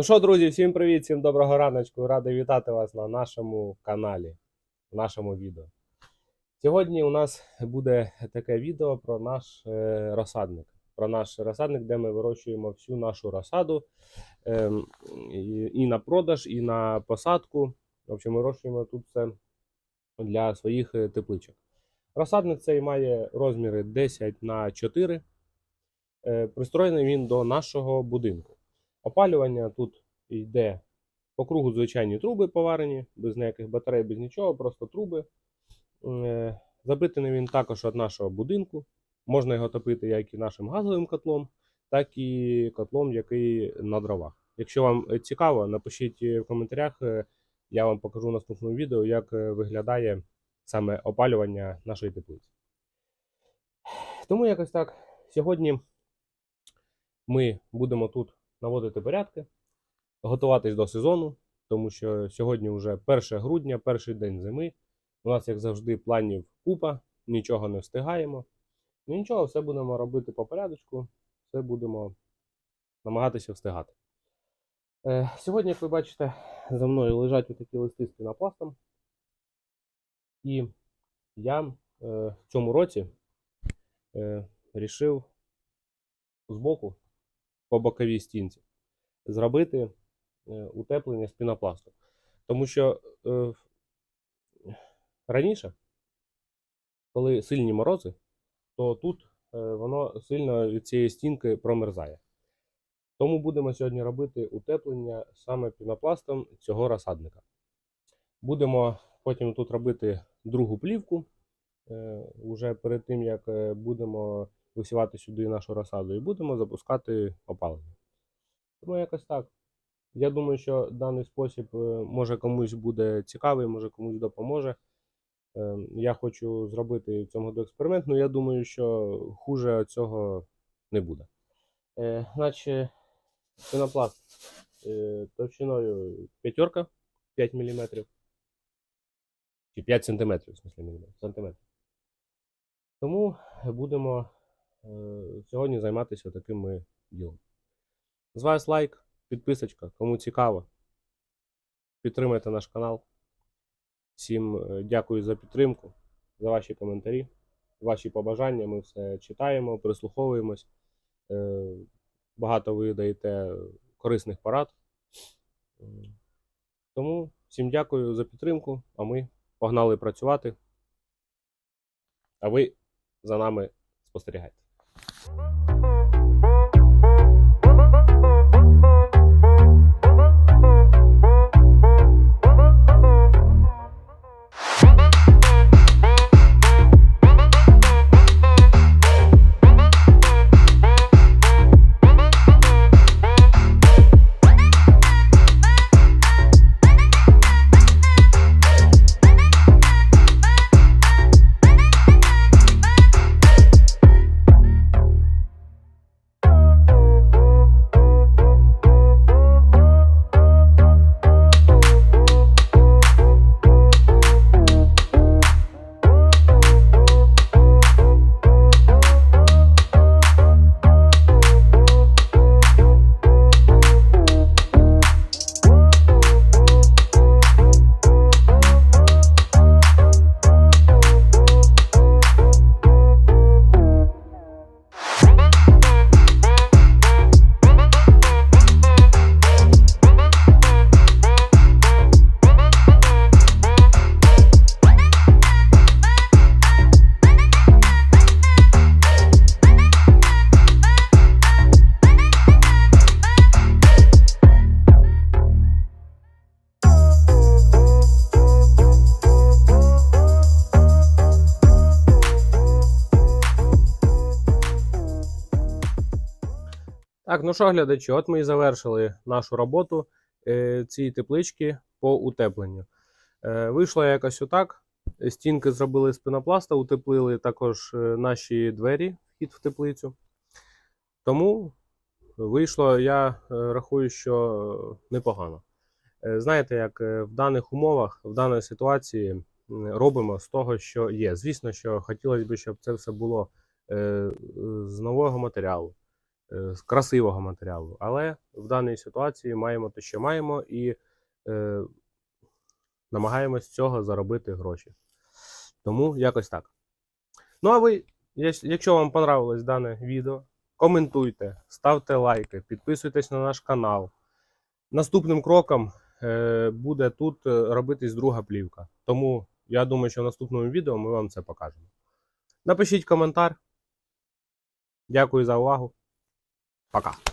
Ну що, друзі, всім привіт, всім доброго раночку. Радий вітати вас на нашому каналі, в нашому відео. Сьогодні у нас буде таке відео про наш е, розсадник. Про наш розсадник, де ми вирощуємо всю нашу розсаду ем, і, і на продаж, і на посадку. В общем, вирощуємо тут все для своїх е, тепличок. Розсадник цей має розміри 10 на 4. Е, Пристроєний він до нашого будинку. Опалювання тут йде по кругу звичайні труби поварені, без ніяких батарей, без нічого, просто труби. Е, Забитий він також від нашого будинку. Можна його топити як і нашим газовим котлом, так і котлом, який на дровах. Якщо вам е, цікаво, напишіть в коментарях, е, я вам покажу в наступному відео, як е, виглядає саме опалювання нашої теплиці. Тому якось так. Сьогодні ми будемо тут наводити порядки, готуватись до сезону, тому що сьогодні вже 1 грудня, перший день зими. У нас, як завжди, планів купа, нічого не встигаємо. Ну нічого, все будемо робити по порядочку, все будемо намагатися встигати. Е, сьогодні, як ви бачите, за мною лежать такі листи з пінопластом. І я е, в цьому році е, рішив збоку по боковій стінці зробити е, утеплення з пінопласту. Тому що е, раніше, коли сильні морози, то тут е, воно сильно від цієї стінки промерзає. Тому будемо сьогодні робити утеплення саме пінопластом цього розсадника. Будемо потім тут робити другу плівку, е, уже перед тим, як е, будемо висівати сюди нашу розсаду, і будемо запускати опалення. Тому якось так. Я думаю, що даний спосіб е, може комусь буде цікавий, може комусь допоможе. Е, Я хочу зробити в цьому году експеримент, але я думаю, що хуже цього не буде. Значить, е, товщиною п'ятерка 5 мм. Чи 5 см, в смысле сантиметрів. Тому будемо сьогодні займатися таким ми ділом. З вас лайк, підписочка, кому цікаво. Підтримайте наш канал. Всім е, дякую за підтримку, за ваші коментарі, ваші побажання. Ми все читаємо, прислуховуємось. Е, Багато ви даєте корисних порад. Тому всім дякую за підтримку, а ми погнали працювати. А ви за нами спостерігайте. Thank you. Так, ну що, глядачі, от ми і завершили нашу роботу е, цієї теплички по утепленню. Е, вийшло якось отак. Стінки зробили з пінопласта, утеплили також е, наші двері, вхід в теплицю. Тому вийшло, я е, рахую, що непогано. Е, знаєте, як в даних умовах, в даній ситуації робимо з того, що є. Звісно, що хотілося б, щоб це все було з нового матеріалу з красивого матеріалу. Але в даній ситуації маємо те, що маємо, і е, намагаємось цього заробити гроші. Тому якось так. Ну а ви, якщо вам понравилось дане відео, коментуйте, ставте лайки, підписуйтесь на наш канал. Наступним кроком е, буде тут е, робитись друга плівка. Тому я думаю, що в наступному відео ми вам це покажемо. Напишіть коментар. Дякую за увагу. Пока.